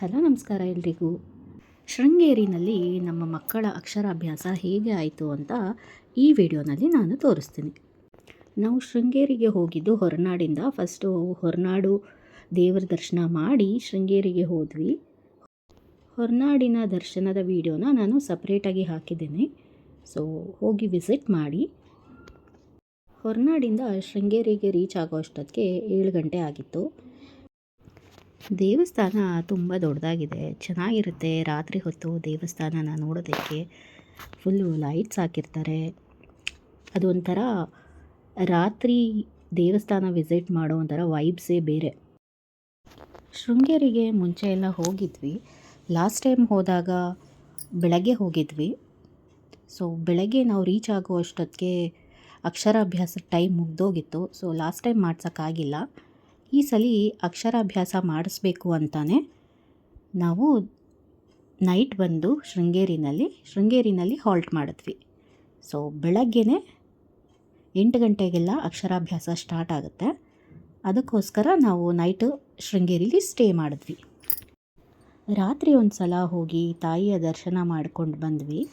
Hello, ನಮಸ್ಕಾರ ಎಲ್ರಿಗೂ. ಶೃಂಗೇರಿನಲ್ಲಿ ನಮ್ಮ ಮಕ್ಕಳ ಅಕ್ಷರಾಭ್ಯಾಸ ಹೇಗೆ ಆಯಿತು ಅಂತ ಈ ವಿಡಿಯೋನಲ್ಲಿ ನಾನು ತೋರಿಸ್ತೀನಿ. ನಾವು ಶೃಂಗೇರಿಗೆ ಹೋಗಿದ್ದು ಹೊರನಾಡಿಂದ. ಫಸ್ಟು ಹೊರನಾಡು ದೇವರ ದರ್ಶನ ಮಾಡಿ ಶೃಂಗೇರಿಗೆ ಹೋದ್ವಿ. ಹೊರನಾಡಿನ ದರ್ಶನದ ವಿಡಿಯೋನ ನಾನು ಸಪ್ರೇಟಾಗಿ ಹಾಕಿದ್ದೇನೆ. ಸೊ ಹೋಗಿ ವಿಸಿಟ್ ಮಾಡಿ. ಹೊರನಾಡಿಂದ ಶೃಂಗೇರಿಗೆ ರೀಚ್ ಆಗೋ ಅಷ್ಟೊತ್ತಿಗೆ ಏಳು ಗಂಟೆ ಆಗಿತ್ತು. ದೇವಸ್ಥಾನ ತುಂಬ ದೊಡ್ಡದಾಗಿದೆ. ಚೆನ್ನಾಗಿರುತ್ತೆ. ರಾತ್ರಿ ಹೊತ್ತು ದೇವಸ್ಥಾನನ ನೋಡೋದಕ್ಕೆ ಫುಲ್ಲು ಲೈಟ್ಸ್ ಹಾಕಿರ್ತಾರೆ. ಅದೊಂಥರ ರಾತ್ರಿ ದೇವಸ್ಥಾನ ವಿಸಿಟ್ ಮಾಡೋ ಒಂಥರ ವೈಬ್ಸೇ ಬೇರೆ. ಶೃಂಗೇರಿಗೆ ಮುಂಚೆ ಎಲ್ಲ ಹೋಗಿದ್ವಿ. ಲಾಸ್ಟ್ ಟೈಮ್ ಹೋದಾಗ ಬೆಳಗ್ಗೆ ಹೋಗಿದ್ವಿ. ಸೊ ಬೆಳಗ್ಗೆ ನಾವು ರೀಚ್ ಆಗೋ ಅಷ್ಟೊತ್ತಿಗೆ ಅಕ್ಷರಾಭ್ಯಾಸ ಟೈಮ್ ಮುಗ್ದೋಗಿತ್ತು. ಸೊ ಲಾಸ್ಟ್ ಟೈಮ್ ಮಾಡ್ಸೋಕ್ಕಾಗಿಲ್ಲ. ಈ ಸಲ ಅಕ್ಷರಾಭ್ಯಾಸ ಮಾಡಿಸ್ಬೇಕು ಅಂತಾನೆ ನಾವು ನೈಟ್ ಬಂದು ಶೃಂಗೇರಿನಲ್ಲಿ ಶೃಂಗೇರಿನಲ್ಲಿ ಹಾಲ್ಟ್ ಮಾಡಿದ್ವಿ. ಸೊ ಬೆಳಗ್ಗೆನೇ ಎಂಟು ಗಂಟೆಗೆಲ್ಲ ಅಕ್ಷರಾಭ್ಯಾಸ ಸ್ಟಾರ್ಟ್ ಆಗುತ್ತೆ. ಅದಕ್ಕೋಸ್ಕರ ನಾವು ನೈಟು ಶೃಂಗೇರಿಲಿ ಸ್ಟೇ ಮಾಡಿದ್ವಿ. ರಾತ್ರಿ ಒಂದು ಸಲ ಹೋಗಿ ತಾಯಿಯ ದರ್ಶನ ಮಾಡ್ಕೊಂಡು ಬಂದ್ವಿ.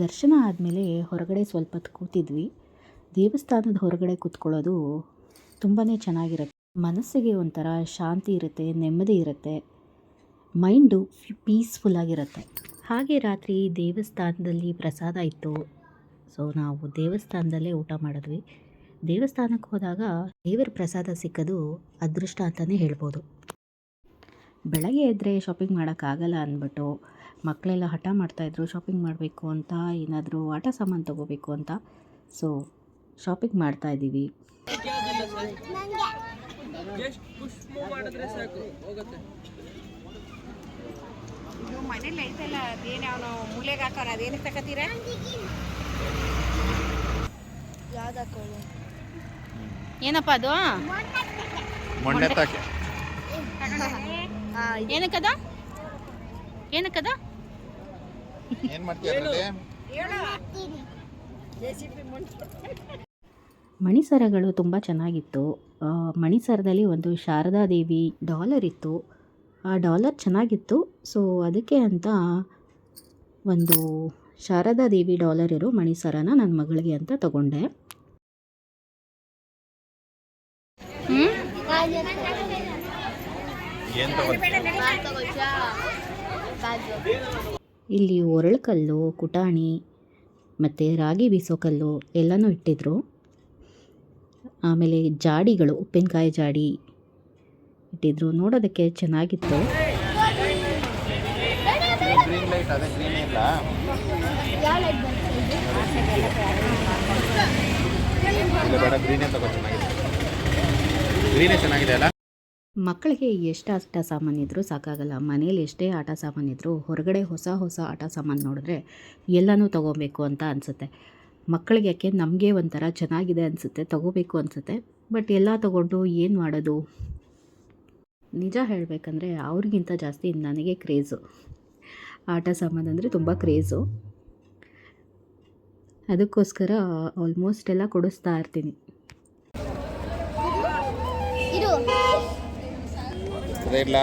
ದರ್ಶನ ಆದಮೇಲೆ ಹೊರಗಡೆ ಸ್ವಲ್ಪ ಹೊತ್ತು ಕೂತಿದ್ವಿ. ದೇವಸ್ಥಾನದ ಹೊರಗಡೆ ಕೂತ್ಕೊಳ್ಳೋದು ತುಂಬಾ ಚೆನ್ನಾಗಿರುತ್ತೆ. ಮನಸ್ಸಿಗೆ ಒಂಥರ ಶಾಂತಿ ಇರುತ್ತೆ, ನೆಮ್ಮದಿ ಇರುತ್ತೆ, ಮೈಂಡು ಪೀಸ್ಫುಲ್ ಆಗಿರುತ್ತೆ. ಹಾಗೆ ರಾತ್ರಿ ದೇವಸ್ಥಾನದಲ್ಲಿ ಪ್ರಸಾದ ಇತ್ತು. ಸೊ, ನಾವು ದೇವಸ್ಥಾನದಲ್ಲೇ ಊಟ ಮಾಡಿದ್ವಿ. ದೇವಸ್ಥಾನಕ್ಕೆ ಹೋದಾಗ ದೇವರ ಪ್ರಸಾದ ಸಿಕ್ಕೋದು ಅದೃಷ್ಟ ಅಂತಲೇ ಹೇಳ್ಬೋದು. ಬೆಳಗ್ಗೆ ಎದ್ದರೆ ಶಾಪಿಂಗ್ ಮಾಡೋಕ್ಕಾಗಲ್ಲ ಅಂದ್ಬಿಟ್ಟು ಮಕ್ಕಳೆಲ್ಲ ಹಠ ಮಾಡ್ತಾಯಿದ್ರು ಶಾಪಿಂಗ್ ಮಾಡಬೇಕು ಅಂತ ಏನಾದರೂ ಆಟ ಸಾಮಾನು ತೊಗೋಬೇಕು ಅಂತ. ಸೊ ಶಾಪಿಂಗ್ ಮಾಡ್ತಾ ಇದ್ದೀವಿ. ಇದು ಮನೇಲಿ ಐತಲ್ಲ ಅದೇನು ಅವನು ಮೂಲೆಗೆ ಅದೇನು ತಗೋತೀರ ಏನಪ್ಪ ಅದು? ಮೊನ್ನೆ ಏನಕ್ಕದ? ಏನಕ್ಕದ? ಏನ್ ಮಣಿಸರಗಳು ತುಂಬ ಚೆನ್ನಾಗಿತ್ತು. ಮಣಿಸರದಲ್ಲಿ ಒಂದು ಶಾರದಾ ದೇವಿ ಡಾಲರ್ ಇತ್ತು. ಆ ಡಾಲರ್ ಚೆನ್ನಾಗಿತ್ತು. ಸೊ ಅದಕ್ಕೆ ಅಂತ ಒಂದು ಶಾರದಾ ದೇವಿ ಡಾಲರ್ ಇರೋ ಮಣಿಸರನ ನನ್ನ ಮಗಳಿಗೆ ಅಂತ ತಗೊಂಡೆ. ಏನ್ ಇಲ್ಲಿ ಒರಳುಕಲ್ಲು ಕುಟಾಣಿ ಮತ್ತು ರಾಗಿ ಬೀಸೋ ಕಲ್ಲು ಎಲ್ಲನೂ ಇಟ್ಟಿದ್ರು. ಆಮೇಲೆ ಜಾಡಿಗಳು, ಉಪ್ಪಿನಕಾಯಿ ಜಾಡಿ ಇಟ್ಟಿದ್ರು. ನೋಡೋದಕ್ಕೆ ಚೆನ್ನಾಗಿತ್ತು. ಗ್ರೀನೇ ಚೆನ್ನಾಗಿದೆ ಅಲ್ಲ? ಮಕ್ಕಳಿಗೆ ಎಷ್ಟು ಆಟ ಸಾಮಾನಿದ್ರು ಸಾಕಾಗಲ್ಲ. ಮನೇಲಿ ಎಷ್ಟೇ ಆಟ ಸಾಮಾನಿದ್ರು ಹೊರಗಡೆ ಹೊಸ ಹೊಸ ಆಟ ಸಾಮಾನು ನೋಡಿದ್ರೆ ಎಲ್ಲನೂ ತೊಗೋಬೇಕು ಅಂತ ಅನಿಸುತ್ತೆ. ಮಕ್ಕಳಿಗೆ ಯಾಕೆ? ನಮಗೆ ಒಂಥರ ಚೆನ್ನಾಗಿದೆ ಅನಿಸುತ್ತೆ, ತೊಗೋಬೇಕು ಅನಿಸುತ್ತೆ. ಬಟ್ ಎಲ್ಲ ತೊಗೊಂಡು ಏನು ಮಾಡೋದು? ನಿಜ ಹೇಳಬೇಕಂದ್ರೆ ಅವ್ರಿಗಿಂತ ಜಾಸ್ತಿ ನನಗೆ ಕ್ರೇಜು. ಆಟ ಸಾಮಾನು ಅಂದರೆ ತುಂಬ ಕ್ರೇಜು. ಅದಕ್ಕೋಸ್ಕರ ಆಲ್ಮೋಸ್ಟ್ ಎಲ್ಲ ಕೊಡಿಸ್ತಾ ಇರ್ತೀನಿ. ಅದೇ ಇಲ್ಲ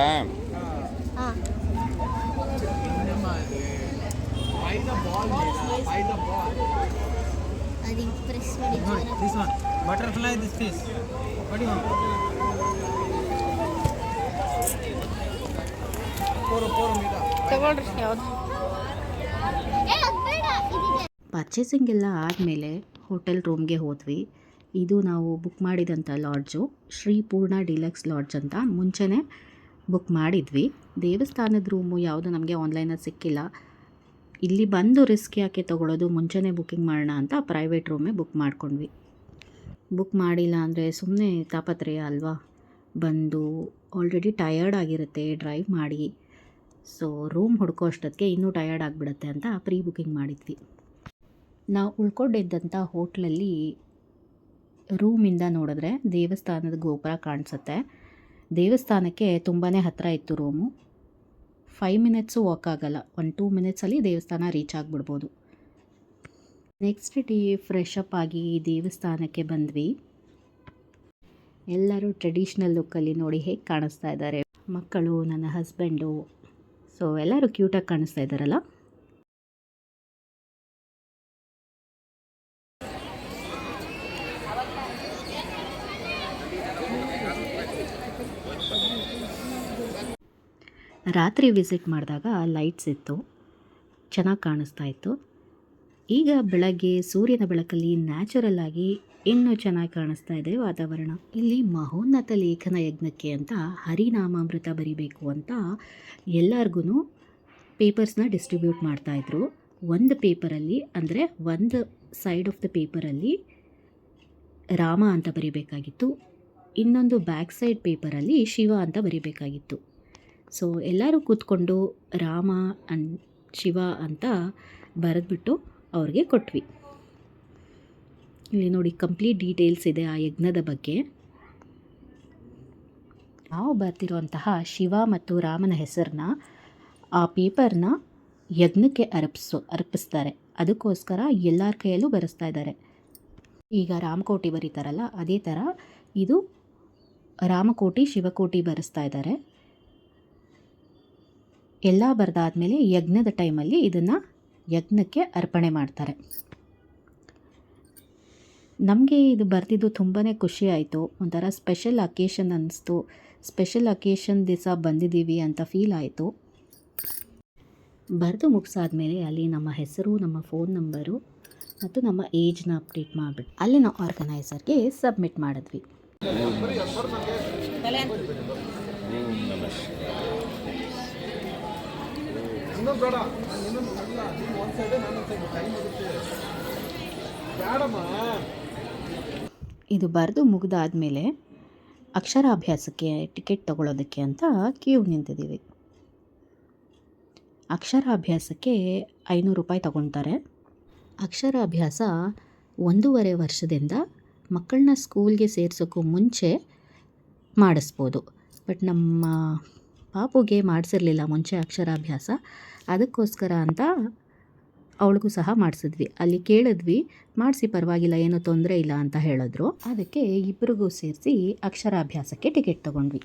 ಪರ್ಚೇಸಿಂಗ್ ಎಲ್ಲ ಆದಮೇಲೆ ಹೋಟೆಲ್ ರೂಮ್ಗೆ ಹೋದ್ವಿ. ಇದು ನಾವು ಬುಕ್ ಮಾಡಿದಂಥ ಲಾಡ್ಜು ಶ್ರೀ ಪೂರ್ಣ ಡಿಲಕ್ಸ್ ಲಾಡ್ಜ್ ಅಂತ ಮುಂಚೆನೇ ಬುಕ್ ಮಾಡಿದ್ವಿ. ದೇವಸ್ಥಾನದ ರೂಮು ಯಾವುದು ನಮಗೆ ಆನ್ಲೈನಲ್ಲಿ ಸಿಕ್ಕಿಲ್ಲ. ಇಲ್ಲಿ ಬಂದು ರಿಸ್ಕ್ ಯಾಕೆ ತೊಗೊಳೋದು? ಮುಂಚೆನೇ ಬುಕ್ಕಿಂಗ್ ಮಾಡೋಣ ಅಂತ ಪ್ರೈವೇಟ್ ರೂಮೇ ಬುಕ್ ಮಾಡ್ಕೊಂಡ್ವಿ. ಬುಕ್ ಮಾಡಿಲ್ಲ ಅಂದರೆ ಸುಮ್ಮನೆ ತಾಪತ್ರಯ ಅಲ್ವಾ? ಬಂದು ಆಲ್ರೆಡಿ ಟಯರ್ಡ್ ಆಗಿರುತ್ತೆ ಡ್ರೈವ್ ಮಾಡಿ. ಸೊ ರೂಮ್ ಹುಡ್ಕೋ ಅಷ್ಟೊತ್ತಿಗೆ ಇನ್ನೂ ಟಯರ್ಡ್ ಆಗಿಬಿಡುತ್ತೆ ಅಂತ ಪ್ರೀ ಬುಕ್ಕಿಂಗ್ ಮಾಡಿದ್ವಿ. ನಾವು ಉಳ್ಕೊಂಡಿದ್ದಂಥ ಹೋಟ್ಲಲ್ಲಿ ರೂಮಿಂದ ನೋಡಿದ್ರೆ ದೇವಸ್ಥಾನದ ಗೋಪುರ ಕಾಣಿಸುತ್ತೆ. ದೇವಸ್ಥಾನಕ್ಕೆ ತುಂಬಾ ಹತ್ತಿರ ಇತ್ತು ರೂಮು. ಫೈವ್ ಮಿನಿಟ್ಸು ವಾಕ್ ಆಗಲ್ಲ. ಒಂದು ಟೂ ಮಿನಿಟ್ಸಲ್ಲಿ ದೇವಸ್ಥಾನ ರೀಚ್ ಆಗಿಬಿಡ್ಬೋದು. ನೆಕ್ಸ್ಟ್ ಡೇ ಫ್ರೆಶ್ ಅಪ್ ಆಗಿ ದೇವಸ್ಥಾನಕ್ಕೆ ಬಂದ್ವಿ. ಎಲ್ಲರೂ ಟ್ರೆಡಿಷ್ನಲ್ ಲುಕ್ಕಲ್ಲಿ ನೋಡಿ ಹೇಗೆ ಕಾಣಿಸ್ತಾ ಇದ್ದಾರೆ. ಮಕ್ಕಳು, ನನ್ನ ಹಸ್ಬೆಂಡು ಸೊ ಎಲ್ಲರೂ ಕ್ಯೂಟಾಗಿ ಕಾಣಿಸ್ತಾ ಇದ್ದಾರಲ್ಲ? ರಾತ್ರಿ ವಿಸಿಟ್ ಮಾಡಿದಾಗ ಲೈಟ್ಸ್ ಇತ್ತು. ಚೆನ್ನಾಗಿ ಕಾಣಿಸ್ತಾ ಇತ್ತು. ಈಗ ಬೆಳಗ್ಗೆ ಸೂರ್ಯನ ಬೆಳಕಲ್ಲಿ ನ್ಯಾಚುರಲ್ ಆಗಿ ಇನ್ನೂ ಚೆನ್ನಾಗಿ ಕಾಣಿಸ್ತಾ ಇದೆ ವಾತಾವರಣ. ಇಲ್ಲಿ ಮಹೋನ್ನತ ಲೇಖನ ಯಜ್ಞಕ್ಕೆ ಅಂತ ಹರಿನಾಮಾಮೃತ ಬರಿಬೇಕು ಅಂತ ಎಲ್ಲರಿಗೂ ಪೇಪರ್ಸ್ನ ಡಿಸ್ಟ್ರಿಬ್ಯೂಟ್ ಮಾಡ್ತಾಯಿದ್ರು ಒಂದು ಪೇಪರಲ್ಲಿ ಅಂದರೆ ಒಂದು ಸೈಡ್ ಆಫ್ ದ ಪೇಪರಲ್ಲಿ ರಾಮ ಅಂತ ಬರಿಬೇಕಾಗಿತ್ತು. ಇನ್ನೊಂದು ಬ್ಯಾಕ್ ಸೈಡ್ ಪೇಪರಲ್ಲಿ ಶಿವ ಅಂತ ಬರಿಬೇಕಾಗಿತ್ತು. ಸೊ ಎಲ್ಲರೂ ಕೂತ್ಕೊಂಡು ರಾಮ ಅನ್ ಶಿವ ಅಂತ ಬರೆದ್ಬಿಟ್ಟು ಅವ್ರಿಗೆ ಕೊಟ್ವಿ. ಇಲ್ಲಿ ನೋಡಿ ಕಂಪ್ಲೀಟ್ ಡೀಟೇಲ್ಸ್ ಇದೆ ಆ ಯಜ್ಞದ ಬಗ್ಗೆ. ನಾವು ಬರ್ತಿರುವಂತಹ ಶಿವ ಮತ್ತು ರಾಮನ ಹೆಸರನ್ನ ಆ ಪೇಪರ್ನ ಯಜ್ಞಕ್ಕೆ ಅರ್ಪಿಸೋ, ಅರ್ಪಿಸ್ತಾರೆ. ಅದಕ್ಕೋಸ್ಕರ ಎಲ್ಲರ ಕೈಯಲ್ಲೂ ಬರೆಸ್ತಾ ಇದ್ದಾರೆ. ಈಗ ರಾಮಕೋಟಿ ಬರೀತಾರಲ್ಲ, ಅದೇ ಥರ ಇದು ರಾಮಕೋಟಿ, ಶಿವಕೋಟಿ ಬರೆಸ್ತಾ ಇದ್ದಾರೆ. ಎಲ್ಲ ಬರೆದಾದ್ಮೇಲೆ ಯಜ್ಞದ ಟೈಮಲ್ಲಿ ಇದನ್ನು ಯಜ್ಞಕ್ಕೆ ಅರ್ಪಣೆ ಮಾಡ್ತಾರೆ. ನಮಗೆ ಇದು ಬರೆದಿದ್ದು ತುಂಬಾ ಖುಷಿ ಆಯಿತು. ಒಂಥರ ಸ್ಪೆಷಲ್ ಅಕೇಶನ್ ಅನ್ನಿಸ್ತು ಸ್ಪೆಷಲ್ ಅಕೇಶನ್ ದಿವಸ ಬಂದಿದ್ದೀವಿ ಅಂತ ಫೀಲ್ ಆಯಿತು. ಬರೆದು ಮುಗಿಸಾದ್ಮೇಲೆ ಅಲ್ಲಿ ನಮ್ಮ ಹೆಸರು, ನಮ್ಮ ಫೋನ್ ನಂಬರು ಮತ್ತು ನಮ್ಮ ಏಜ್ನ ಅಪ್ಡೇಟ್ ಮಾಡಿಬಿಟ್ಟು ಅಲ್ಲಿ ನಾವು ಆರ್ಗನೈಸರ್ಗೆ ಸಬ್ಮಿಟ್ ಮಾಡಿದ್ವಿ. ಇದು ಬರೆದು ಮುಗಿದಾದ್ಮೇಲೆ ಅಕ್ಷರಾಭ್ಯಾಸಕ್ಕೆ ಟಿಕೆಟ್ ತಗೊಳ್ಳೋದಕ್ಕೆ ಅಂತ ಕ್ಯೂ ನಿಂತಿದ್ದೀವಿ. ಅಕ್ಷರಾಭ್ಯಾಸಕ್ಕೆ ಐನೂರು ರೂಪಾಯಿ ತಗೊತಾರೆ ಅಕ್ಷರಾಭ್ಯಾಸ ಒಂದೂವರೆ ವರ್ಷದಿಂದ ಮಕ್ಕಳನ್ನ ಸ್ಕೂಲ್ಗೆ ಸೇರ್ಸೋಕ್ಕೂ ಮುಂಚೆ ಮಾಡಿಸ್ಬೋದು. ಬಟ್ ನಮ್ಮ ಪಾಪುಗೆ ಮಾಡಿಸಿರ್ಲಿಲ್ಲ ಮುಂಚೆ ಅಕ್ಷರಾಭ್ಯಾಸ. ಅದಕ್ಕೋಸ್ಕರ ಅಂತ ಅವಳಿಗೂ ಸಹ ಮಾಡಿಸಿದ್ವಿ. ಅಲ್ಲಿ ಕೇಳಿದ್ವಿ, ಮಾಡಿಸಿ ಪರವಾಗಿಲ್ಲ, ಏನೂ ತೊಂದರೆ ಇಲ್ಲ ಅಂತ ಹೇಳಿದ್ರು. ಅದಕ್ಕೆ ಇಬ್ಬರಿಗೂ ಸೇರಿಸಿ ಅಕ್ಷರಾಭ್ಯಾಸಕ್ಕೆ ಟಿಕೆಟ್ ತಗೊಂಡ್ವಿ.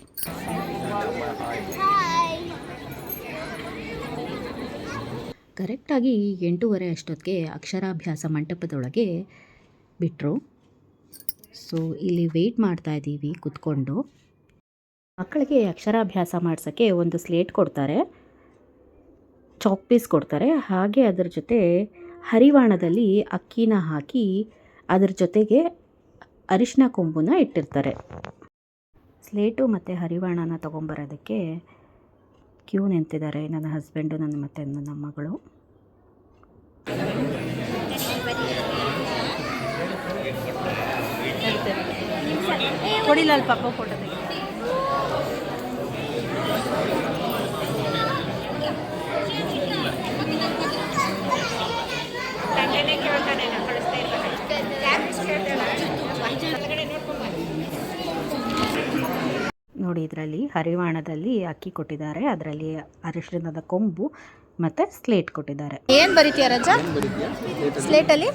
ಕರೆಕ್ಟಾಗಿ ಎಂಟೂವರೆ ಅಷ್ಟೊತ್ತಿಗೆ ಅಕ್ಷರಾಭ್ಯಾಸ ಮಂಟಪದೊಳಗೆ ಬಿಟ್ಟರು ಸೊ, ಇಲ್ಲಿ ವೆಯ್ಟ್ ಮಾಡ್ತಾ ಇದ್ದೀವಿ, ಕುತ್ಕೊಂಡು. ಮಕ್ಕಳಿಗೆ ಅಕ್ಷರಾಭ್ಯಾಸ ಮಾಡ್ಸೋಕ್ಕೆ ಒಂದು ಸ್ಲೇಟ್ ಕೊಡ್ತಾರೆ. ಚಾಕ್ ಪೀಸ್ ಕೊಡ್ತಾರೆ. ಹಾಗೆ ಅದರ ಜೊತೆ ಹರಿವಾಣದಲ್ಲಿ ಅಕ್ಕಿನ ಹಾಕಿ ಅದರ ಜೊತೆಗೆ ಅರಿಶಿನ ಕೊಂಬುನ ಇಟ್ಟಿರ್ತಾರೆ. ಸ್ಲೇಟು ಮತ್ತು ಹರಿವಾಣನ ತೊಗೊಂಬರೋದಕ್ಕೆ ಕ್ಯೂ ನಿಂತಿದ್ದಾರೆ. ನನ್ನ ಹಸ್ಬೆಂಡು, ನನ್ನ ಮತ್ತು ನನ್ನ ಮಗಳು. ಕೊಡಿಲ್ಲ ಅಲ್ಲಿ ಪಾಪ ಫೋಟೋ ನೋಡಿ ಇದರಲ್ಲಿ ಹರಿವಾಣದಲ್ಲಿ ಅಕ್ಕಿ ಕೊಟ್ಟಿದ್ದಾರೆ ಅದರಲ್ಲಿ ಅರಿಶಿಣದ ಕೊಂಬು ಮತ್ತೆ ಸ್ಲೇಟ್ ಕೊಟ್ಟಿದ್ದಾರೆ ಏನು ಬರೀತೀಯ ರಜ ಸ್ಲೇಟಲ್ಲಿ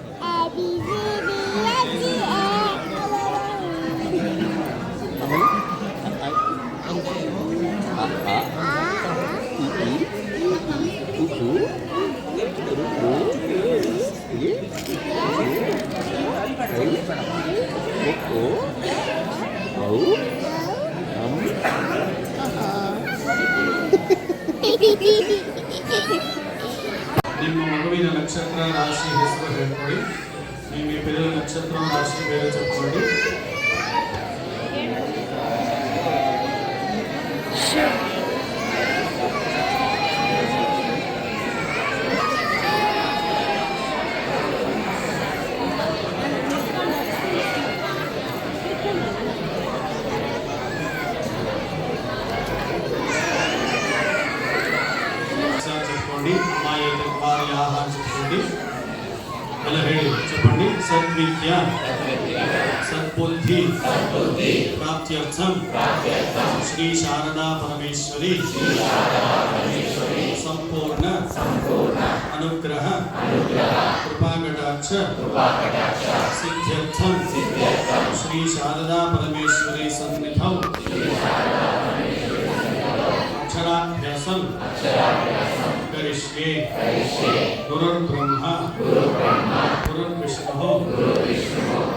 ನಿಮ್ಮ ಮಗುವಿನ ನಕ್ಷತ್ರ ರಾಶಿ ಹೆಸರು ಹೇಳ್ಕೊಳ್ಳಿ ನಿಮ್ಮ ಪಿಲ್ಲಲ ನಕ್ಷತ್ರ ರಾಶಿ ಬೇರೆ ಚಪ್ಕೊಳ್ಳಿ Sure. सद्बुद्धि प्राप्त्यर्थम। श्री शारदा परमेश्वरी संपूर्ण अनुग्रह। कृपाकटाक्ष। सिद्ध्यर्थम। श्री शारदा परमेश्वरी सन्निधौ। अक्षराभ्यासं करिष्ये। गुरुर्ब्रह्मा। गुरुर्विष्णुः।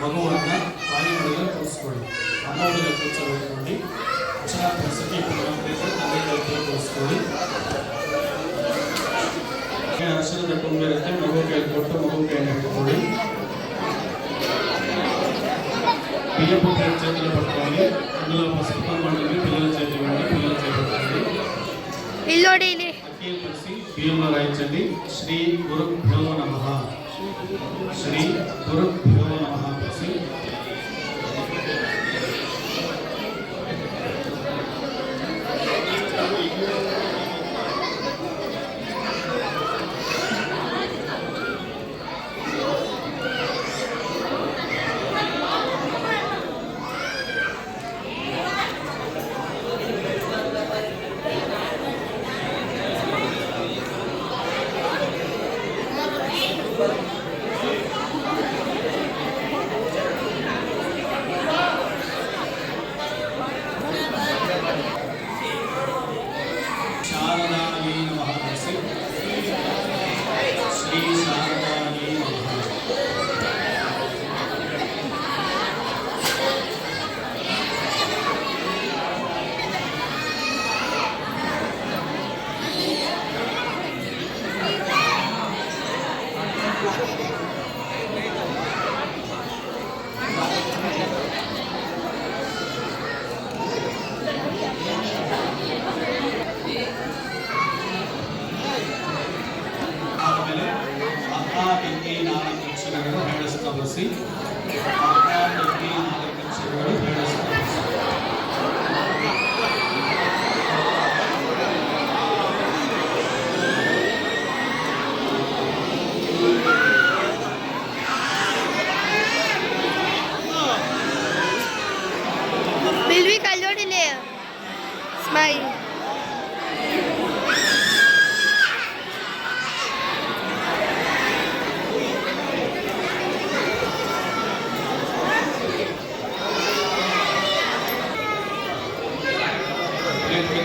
మగవాడిగా బాలికడిగా కోసుకోండి అమ్మఒడిగా కూర్చోబెట్టుకోండి. అక్షరా ప్రసక్తి తల్లిదండ్రులు కోసుకోండి అక్షర తక్కువ అయితే మగవాయి కొట్టు మగవాయి పెట్టుకోండి బియ్యపు చేతులు పట్టుకోండి. అందులో పసుపు పండుగ పిల్లల చేతులు పిల్లల చేపట్టుకోండి రాయించండి. శ్రీ గురుభ్యో నమ. శ్రీ గురుభ్యో Yeah.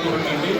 ఒకటి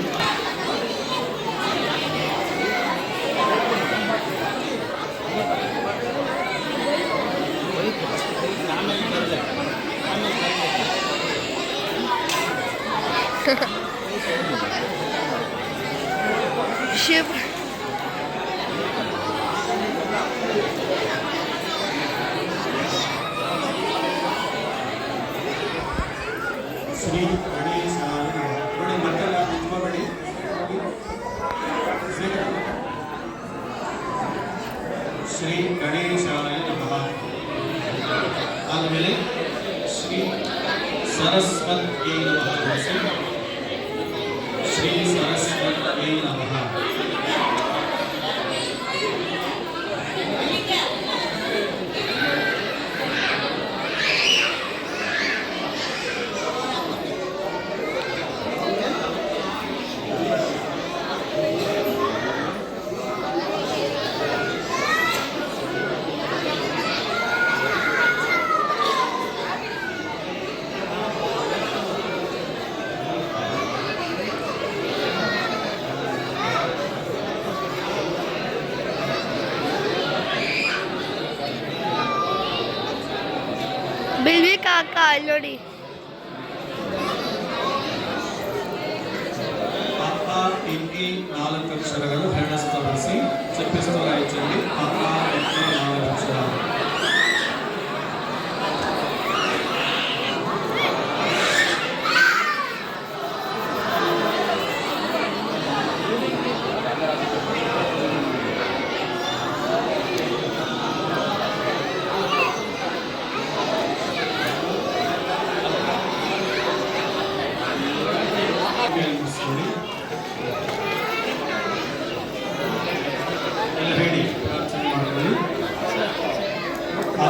ಆದಮೇಲೆ పిల్లోడి నాలుగు అక్షరాలు హెడ్ చెప్పిస్తూ రాయించండి.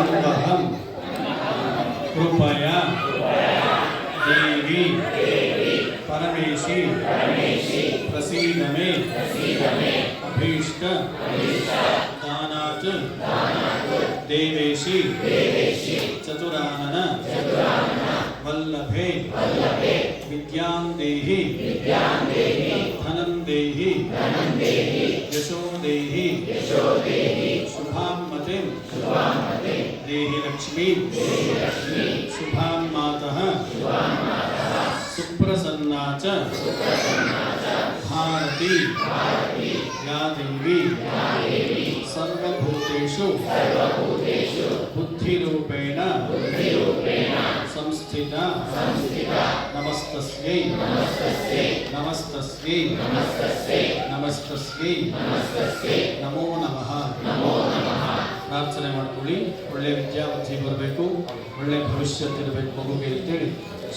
अन्वहं कृपया देवी परमेशी प्रसीद मे अभीष्ट दानात् देवेशी चतुरानन वल्लभे विद्यां देहि धनं देहि यशो देहि शुभां मतिं देहि लक्ष्मी शुभां मातः सुप्रसन्ना च। भारती। या देवी सर्वभूतेषु। बुद्धिरूपेण। ಸಂಸ್ಥಿತ. ನಮಸ್ತಸ್ಯೈ ನಮಸ್ತಸ್ಯೈ ನಮಸ್ತಸ್ಯೈ ನಮೋ ನಮಃ. ಪ್ರಾರ್ಥನೆ ಮಾಡ್ಕೊಳ್ಳಿ. ಒಳ್ಳೆ ವಿದ್ಯಾವಂತಿ ಬರಬೇಕು. ಒಳ್ಳೆ ಭವಿಷ್ಯತ್ತಿರಬೇಕು ಮಗುಗೆ ಅಂತೇಳಿ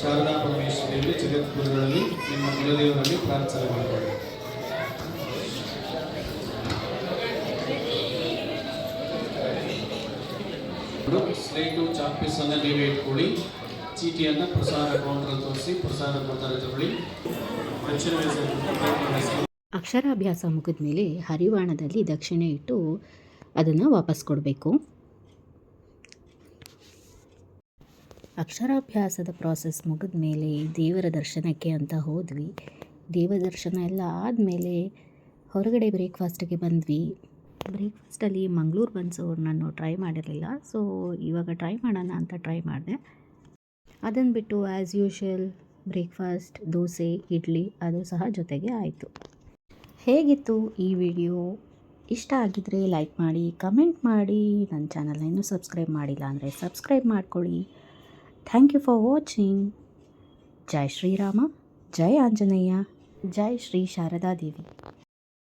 ಶಾರದಾ ಪರಮೇಶ್ವರಿಯಲ್ಲಿ ಜಗತ್ಪುರಗಳಲ್ಲಿ ನಿಮ್ಮ ಕುಲದೇವರಲ್ಲಿ ಪ್ರಾರ್ಥನೆ ಮಾಡಿಕೊಳ್ಳಿ. ಸ್ಲೇಟು ಚಾಪೀಸನ್ನು ನೀವೇ ಇಟ್ಕೊಳ್ಳಿ. ಚೀಟಿಯನ್ನು ಪ್ರಸಾರ ಕೌಂಟರ್ ತೋರಿಸಿ ಪ್ರಸಾರ ಕೊಡ್ತಾರೆ ತಗೊಳ್ಳಿ. ಅಕ್ಷರಾಭ್ಯಾಸ ಮುಗಿದ ಮೇಲೆ ಹರಿವಾಣದಲ್ಲಿ ದಕ್ಷಿಣೆ ಇಟ್ಟು ಅದನ್ನು ವಾಪಸ್ ಕೊಡಬೇಕು. ಅಕ್ಷರಾಭ್ಯಾಸದ ಪ್ರಾಸೆಸ್ ಮುಗಿದ ಮೇಲೆ ದೇವರ ದರ್ಶನಕ್ಕೆ ಅಂತ ಹೋದ್ವಿ. ದೇವರ ದರ್ಶನ ಎಲ್ಲ ಆದಮೇಲೆ ಹೊರಗಡೆ ಬ್ರೇಕ್ಫಾಸ್ಟಿಗೆ ಬಂದ್ವಿ. ಬ್ರೇಕ್ಫಾಸ್ಟಲ್ಲಿ ಮಂಗಳೂರು ಬನ್ಸು ನಾನು ಟ್ರೈ ಮಾಡಿರಲಿಲ್ಲ. ಸೊ ಇವಾಗ ಟ್ರೈ ಮಾಡೋಣ ಅಂತ ಟ್ರೈ ಮಾಡಿದೆ. ಅದನ್ನು ಬಿಟ್ಟು as usual breakfast dosa, idli ಅದು ಸಹ ಜೊತೆಗೆ ಆಯಿತು. ಹೇಗಿತ್ತು ಈ ವಿಡಿಯೋ ಇಷ್ಟ ಆಗಿದ್ದರೆ ಲೈಕ್ ಮಾಡಿ ಕಮೆಂಟ್ ಮಾಡಿ. ನನ್ನ ಚಾನಲ್ನ ಇನ್ನೂ ಸಬ್ಸ್ಕ್ರೈಬ್ ಮಾಡಿಲ್ಲ ಅಂದರೆ ಸಬ್ಸ್ಕ್ರೈಬ್ ಮಾಡ್ಕೊಳ್ಳಿ. ಥ್ಯಾಂಕ್ ಯು ಫಾರ್ ವಾಚಿಂಗ್ ಜೈ ಶ್ರೀರಾಮ, ಜೈ ಆಂಜನೇಯ, ಜೈ ಶ್ರೀ ಶಾರದಾ ದೇವಿ.